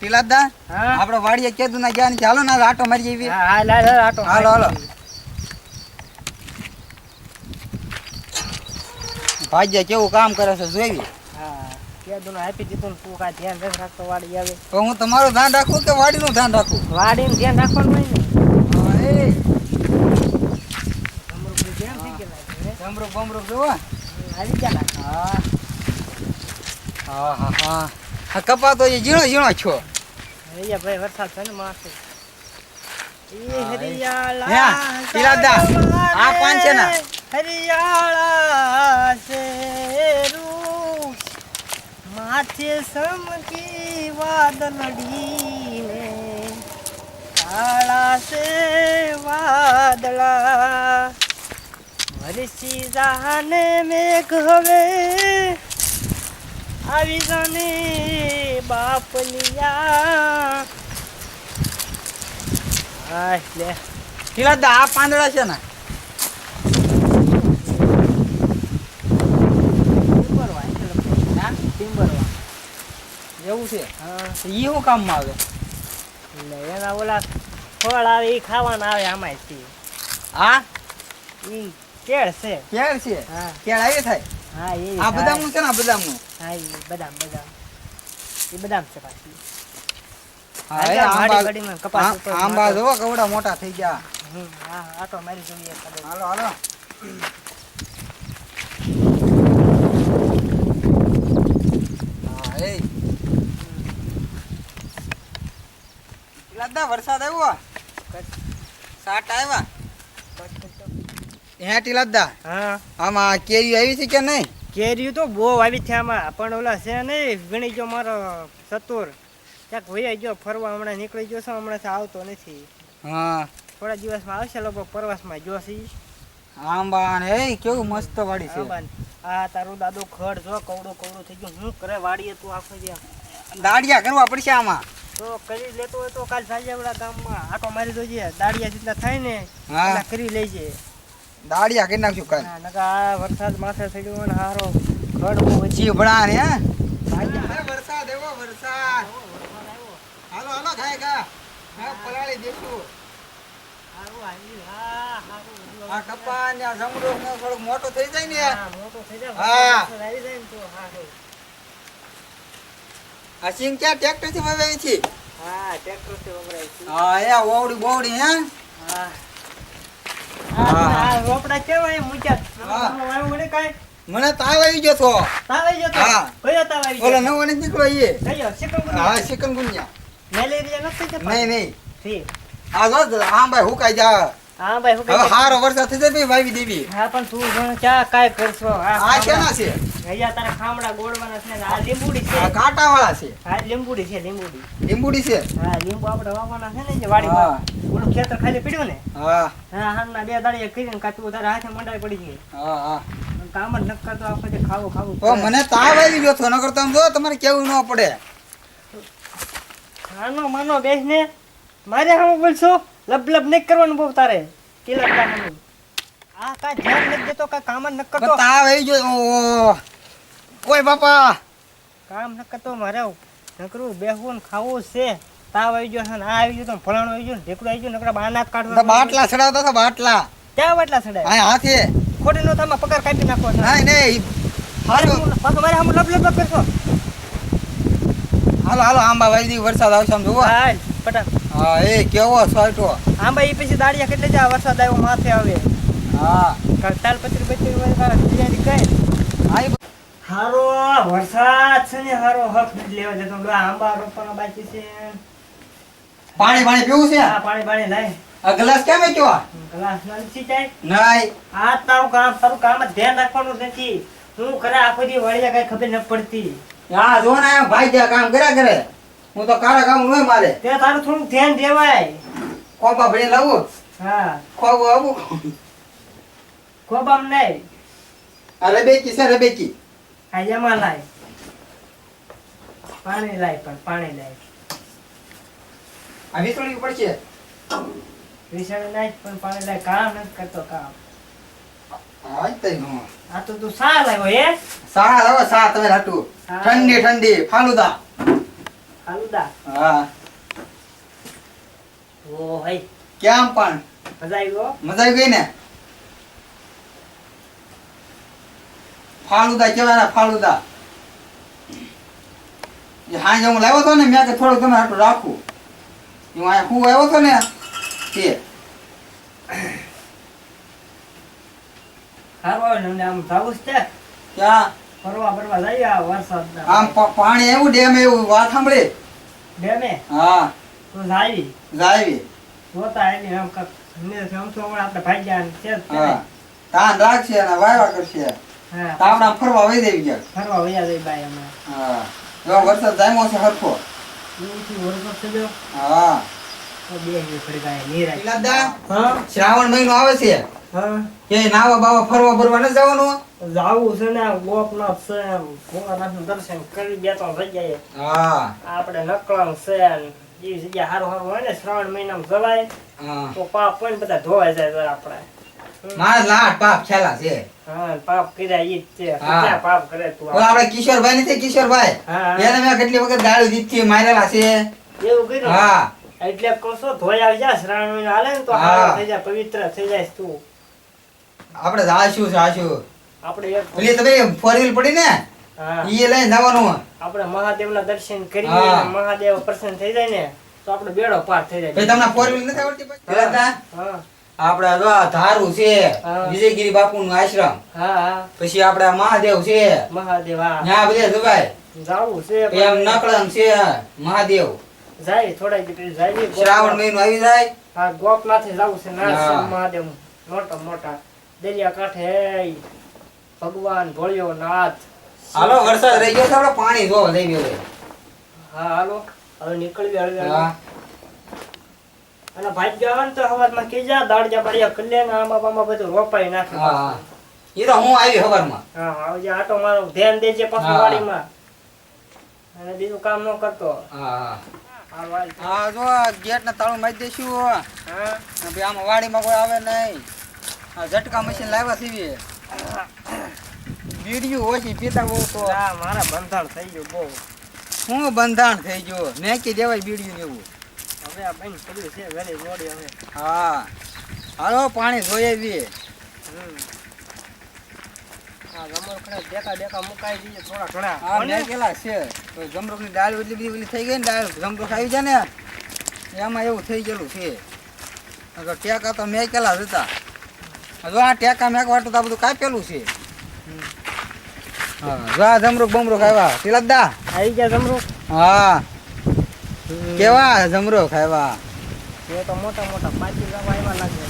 ટીલાદા આપણે વાડીએ કેદું ના ગયા ચાલો ના આટો મારી હા હાલ હાલ. ભાજ્યા કેવું કામ કરે છે જોઈવી હા કેદું ને આપી દીધું તું કાંઈ ધ્યાન રાખતો વાડી આવે. તો હું તમારું ધ્યાન રાખું કે ધ્યાન રાખું? વાડીનું ધ્યાન રાખવાનું નહીં ને. ધ્યાન છે, જમરૂક બમરૂક જોવો. આવી ગયા હા હા હા. આ કપા તો એ ઝીણો ઝીણો છો. અહીંયા ભાઈ વરસાદ છે ને માથે. આ પાન છે ને? હરિયાળા માથે સમકી વાદળડીને કાળા સે વાદળા. વરસી જાને મેઘ હવે આવી જાને બાપલિયા હા લે. ટીલાદા આ પાંદડા છે ને. એવું છે? ઈ શું કામમાં આવે? એટલે એના ઓલા ફળ આવે એ ખાવાના આવે આમાંયથી હા? એ કેળ છે. કેળ છે? હા. કેળ આવી થાય? હા એ આ બદામનું છે ને આ બદામનું? હા એ બદામ બદામ. એ બદામ છે પાછી. આંબા માટો. જોવો કેવડા મોટા થઈ ગયા. હા આ તો મારી જોઈએ હાલો હાલો. વરસાદ આવ્યો? સાટ આવ્યા? હે ટીલાદા હા. આમાં કેરી આવી છે કે નહીં? કેરી તો બહુ આવી છે આમાં. પણ ઓલા છે નહીં ગણી ગયો મારો સતુર ક્યાંક વહી ગયો ફરવા હમણાં નીકળી ગયો છે હમણાં આવતો નથી. હા. થોડા દિવસમાં આવશે લોકો પ્રવાસમાં જોશી આંબા ને એ કેવું મસ્ત વાડી છે. આ તારું દાદો ખડ જો કવડો કવડો થઈ ગયો. હું કરે વાડીએ તું આખો જ્યાં દાડિયા કરવા પડશે આમાં. તો કરી લેતો હોય તો કાલ સાંજે આપણા ગામમાં. આટો મારી દોજે. દાડિયા જેટલા થાય ને કરી લેજે. દાડિયા કરી નાખજો કાલ. નકા આ વરસાદ માથે થઈ ગયો ને હારો ખડ બહુ વધી ચીભડા ને હે? ભાગ્યા. અરે વરસાદ એવો વરસાદ. હાલો હાલો ખાય કા હા પલાળી દેશું. હારું આવ્યું, હા, હારું આ કપા ને આ જમરૂખ ને થોડુંક મોટું થઈ જાય ને મોટો થઈ જાય, હા. આવી જાય ને તો હા આ સિંગ ક્યાં ટ્રેક્ટરથી છે? હા, ટ્રેક્ટરથી વપરાય છે. હા એ ઓવડી બોવડી હે? હા. રોપડા કેવાય. આમાં વાવ્યું વળી કાંઈ? મને તાવ આવી ગયો તો તાવ આવી ગયો? હા. કયો તાવ આવી ઓલો નવો ને નીકળો એ કયો? ચિકનગુનિયા? હા ચિકનગુનિયા મેલેરિયા નથી થતો? નહીં નહીં. આ જો આંબા હુકાઈ જા હા ભાઈ હવે હારો દેવી. હા પણ તું જાણે ક્યાં કાંઈ કરશો? આ આ કેના છે? અહીંયા તારા ખામડા ગોળવાના છે ને આ લીંબુડી છે. કાંટા વાળા છે. હા લીંબુડી છે લીંબુડી. લીંબુડી છે? હા લીંબુ આપણે વાવવાના છે ને જે વાડીમાં. ઓલું ખેતર ખાલી પડ્યું ને? હા. હા હાલના બે દાડિયા કરીને કાતું તારા હાથે મંડાઈ પડી ગઈ હા હા. કામ જ ન કરતો આખો ખાવું ખાવું તો મને તાવ આવી ગયો છો નકર તમે જો તમારે કેવું ન પડે. આનો માનો બેસ ને મારે હું બોલશો? લબ લબ નહીં કરવાનું બહુ તારે. કિલક કામનું આ કાંઈ ધ્યાન નથી દેતો કાંઈ કામ ન કરતો. તાવ આવી ગયો. કોઈ બાપા. કામ ન કરતો મારે નકરું બેહવું ને ખાવું છે. તાવ આવી ગયો ને આ આવી ગયો તો ફલાણું આવી ગયું ઢેકડું આવી ગયું નકરા બાના કાઢવા બાટલા ચડાવતા હતા બાટલા. ક્યાં બાટલા સડાય હા હાથે. ખોટી નો તમે પગાર કાપી નાખો છે. નહીં. હારું પાછું મારે આમ લબ લબ કરશો. હાલો હાલો આંબા દી વરસાદ આવશે આમ જોવો. હાલ. પટા હા એ કેવો સાટો હા ભાઈ પછી દાડિયા કેટલે જા વરસાદ આવ્યો માથે આવે હા. તાલપત્રી પત્રી તૈયારી કઈ હા બ- હારો વરસાદ છે ને હારો હક નથી લેવા જતો. લો આંબા રોપવાનો બાકી છે. પાણી પાણી પીવું છે? આ પાણી પાણી લાય. આ ગ્લાસ કેમ મૂક્યો ગ્લાસ નથી જાય. નહીં આ તારું કામ તારું કામ જ ધ્યાન રાખવાનું નથી. હું કરે આખો દી વળિયા કઈ ખબર ન પડતી. હા જો ને ભાઈ જે કામ કર્યા કરે. હું તો કારા કામ હોય મારે. તે તારું થોડું ધ્યાન દેવાય. કોબા ભણી લાવું? હા. ખોવું આવું? ખોબામ નહીં. આ રબેકી છે રબેકી. આ જમા લાય પાણી લાય પણ પાણી લાય. આ વિસળી પડશે? વિસણ નાખ પણ પાણી લાય. કામ નથી કરતો કામ. આ તો તું સા લાવ્યો હે? સા લાવો સા તમે હાટુ. ઠંડી ઠંડી ફાલુદા. ફાલુદા હા. ઓ હઈ. કેમ પણ? મજા આવી ગયો મજા આવી ગઈ ને? ફાલુદા કેવાના ફાલુદા એ હાંજે હું લાવ્યો હતો ને મેં કે થોડુંક તમે આટલું રાખું. હું અહીંયા હું આવ્યો હતો ને તે સારું આવે ને આમ જાવું છે? ત્યાં ફરવા ફરવા જઈએ આ વરસાદ આમ પાણી એવું ડેમ એવું વાત સાંભળી? ડેમે? હા. તો જાવી. જાવી. જોતા એની આમ કાંક ને આમ તો હમણાં આપણે ભાગ્યા ને છે હા. ને. તાન રાખશે અને વાયવા કરશે. હા. તાવડા ફરવા વહી દેવી ગયા ફરવા વયા જઈ બાઈ અમે. હા. જો વરસાદ જામ્યો છે હરખો. એથી વરસાદ થયો? હા. તો બે ફરી ગયા નીરા ઇલાદા હા? શ્રાવણ મહિનો આવે છે. કે નાવા બાવા ફરવા ફરવા ન જવાનું? જાવું છે ને ગોપનાથ છે ભોળાનાથનું દર્શન કરી બે ત્રણ જગ્યાએ. હા. આપણે નકળાવ છે એ જગ્યા સારું સારું હોય ને શ્રાવણ મહિનામાં જવાય. તો પાપ હોય ને બધા ધોવાઈ જાય જરા આપણે. મારા લાટ પાપ છેલા છે. હા પાપ કર્યા ઈ જ છે. પાપ કરે તું આપડે કિશોરભાઈ નથી કિશોરભાઈ? એને મેં કેટલી વખત ગાળી દીધી મારેલા છે. એવું કર્યું? હા. એટલે કોસો ધોયા આવી જા શ્રાવણ મહિના હાલે ને તો. થઈ જાય પવિત્ર થઈ જાય તું. આપણે જાશું જાશું આપણે એટલે તમે ફોર વ્હીલ પડી ને ઈ લઈને જવાનું. આપણે મહાદેવના દર્શન કરી મહાદેવ પ્રસન્ન થઈ જાય ને તો આપણે બેડો પાર થઈ જાય. તમને ફોર વ્હીલ નથી આવડતી પછી? જો ધારું છે. વિજયગીરી બાપુ નું આશ્રમ પછી આપણે મહાદેવ છે. મહાદેવ હા. બધે જવાય જાવું છે એમ નકળમ છે મહાદેવ. જાય થોડા જાય શ્રાવણ મહિનો આવી જાય. હા ગોપનાથે જાવું છે ના મહાદેવ મોટા મોટા. દરિયા કાંઠે ભગવાન ભોળિયો નાથ હાલો વરસાદ રહી ગયો આપણે પાણી જો લઈ ગયો હા હાલો. હવે નીકળવી હળવે. અને ભાઈ જવાનું તો હવારમાં કીજા દાડજા બાળિયા કલ્યાણ આમાં બામાં બધું રોપાઈ નાખે. હા એ તો હું આવી ખબરમાં હા આવજે આટો મારો ધ્યાન દેજે પાછું વાડી વાડીમાં. અને બીજું કામ ન કરતો. હા હા. આ વાડી. હા જો ગેટ ને તાળું મારી દઈશું. હા. ને ભાઈ આમાં વાડીમાં કોઈ આવે નહીં. આ ઝટકા મશીન લાવ્યા સીવી બીડીયું ઓછી પીતા બહુ તો. આ મારા બંધાણ થઈ ગયું બહુ. શું બંધાણ થઈ ગયું? નેકી દેવાય બીડિયું ને એવું. હવે આ બેન પડ્યું છે વેલી મોડી હવે. હા. હાલો પાણી જોઈએ. આ ડેકા ડેકા મુકાઈ દઈએ થોડા ઘણા. હા મેકેલા છે. તો જમરૂકની દાળ એટલી બધી ઓલી થઈ ગઈ ને દાળ જમરૂખ આવી જાય ને એમાં એવું થઈ ગયેલું છે. ટેકા તો મેકેલા જ હતા. જો આ ટેકા મેકવાટું તો આ બધું કાપેલું છે. હા જો આ જમરૂખ બમરૂખ આવ્યા. તિલકદા? આવી ગયા જમરૂખ હા. કેવા જમરૂખ આવ્યા? એ તો મોટા મોટા પાછી જવા આવ્યા લાગે.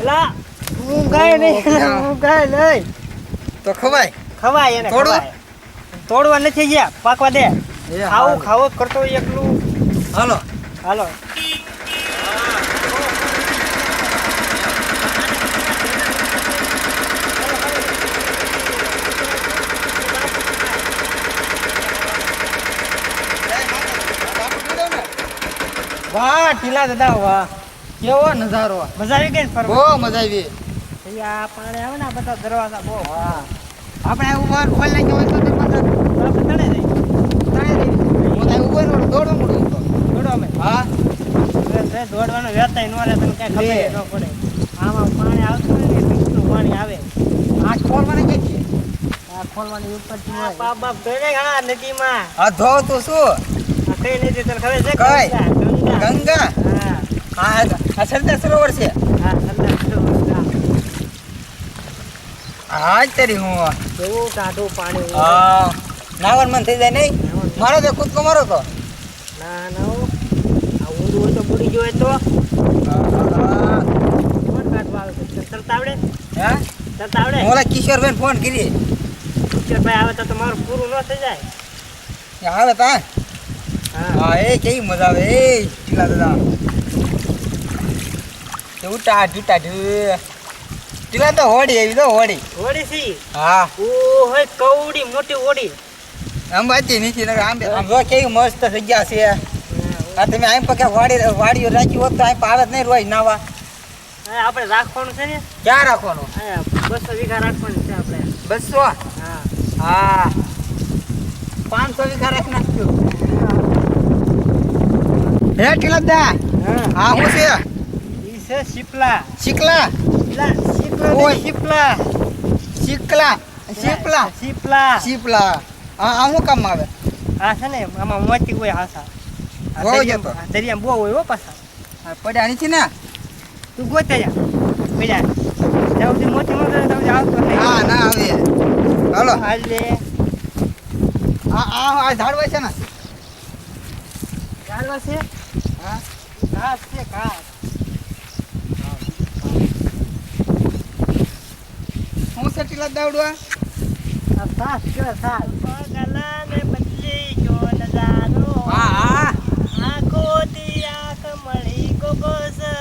એલા હું ગાય નહીં. હું ગાય નહીં. તો ખવાય. ખવાય એને? ખવાય. તોડવા નથી ગયા. પાકવા દે. એ ખાવું ખાવું કરતો એકલું હાલો. હાલો. વાહ ટીલા દાદા વાહ. કેવો નજારો. મજા આવી ગઈ ફરવા? બહુ મજા આવી. અહીંયા પાણી આવે ને આ બધા દરવાજા બહુ. વાહ. આપણે ઉપર ખોલી નાખ્યો હોય તો પાછા આપણે તણે જઈએ. તાણે રહી. હું તો ઉપર દોડો તો. દોડો અમે. હા. દોડવાનો વેતાય ન રહે તને કાંઈ ખબર ન પડે. આમાં પાણી આવતું હોય ને મીઠું પાણી આવે. આ ખોલવાને કઈ છે? આ ખોલવાની ઉપરથી હોય. બાપ બાપ ધોઈ ઘણા નદીમાં. આ ધો તો શું કઈ નદી તને ખબર છે? કઈ? ગંગા? હા. આ સરદાર સરોવર છે. હા જ તારી હું. કેવું ટાઢું પાણી. હા નાવન મન થઈ જાય નહીં? મારો તો કૂદકો મારો તો. ના ના. આ ઊંધું હોય તો બુડી જોઈએ તો. હા. કાઢવા આવે છે? તરતા આવડે હે? તરતા આવડે ઓલા કિશોરભાઈ ફોન કરી કિશોરભાઈ આવે તો તમારું પૂરું ન થઈ જાય. આવે તા. હા હા એ કેવી મજા આવે એ ચીલા દાદા. ઉટા જૂટા ચીલા તો હોડી એવી તો હોડી હોડી સી? હા. ઓ હોય કવડી મોટી હોડી અંબાજી નીચે નગર આંબે આમ જો કેવી મસ્ત જગ્યા છે. આ તમે આમ પકે વાડી વાડીઓ રાખી હોત તો આમ પાવે જ નહીં રોજ નાવા. હા, આપણે રાખવાનું છે ને? ક્યાં રાખવાનું? હા, બસો વીઘા રાખવાનું છે આપણે. બસો? હા. હા. પાંચસો વીઘા રાખી નાખ્યું હે ટીલકદા હા. હા હું છે? ઈ છે શીપલા. શીકલા? શીપલા ઓય. શીપલા. શીકલા? શીપલા? શીપલા. શીપલા. હા આ શું કામ આવે? આ છે ને આમાં મોતી હોય હાસા દરિયામાં- બહુ હોય હો પાછા. પડ્યા નથી ને? તું ગોતે જા બીજા જ્યાં સુધી મોતી ત્યાં સુધી આવતો નહીં. હા ના આવે. હાલો. હાલે. આ આ આ ઝાડવા છે ને? ઝાડવા છે? હા ઘાસ છે ઘાસ હું છે ટીલા દાવડવા આ સાસ છે સાસ પગલાને બદલી જો નજારો હા. આંખો દી આંખ મળી ગોગો છે.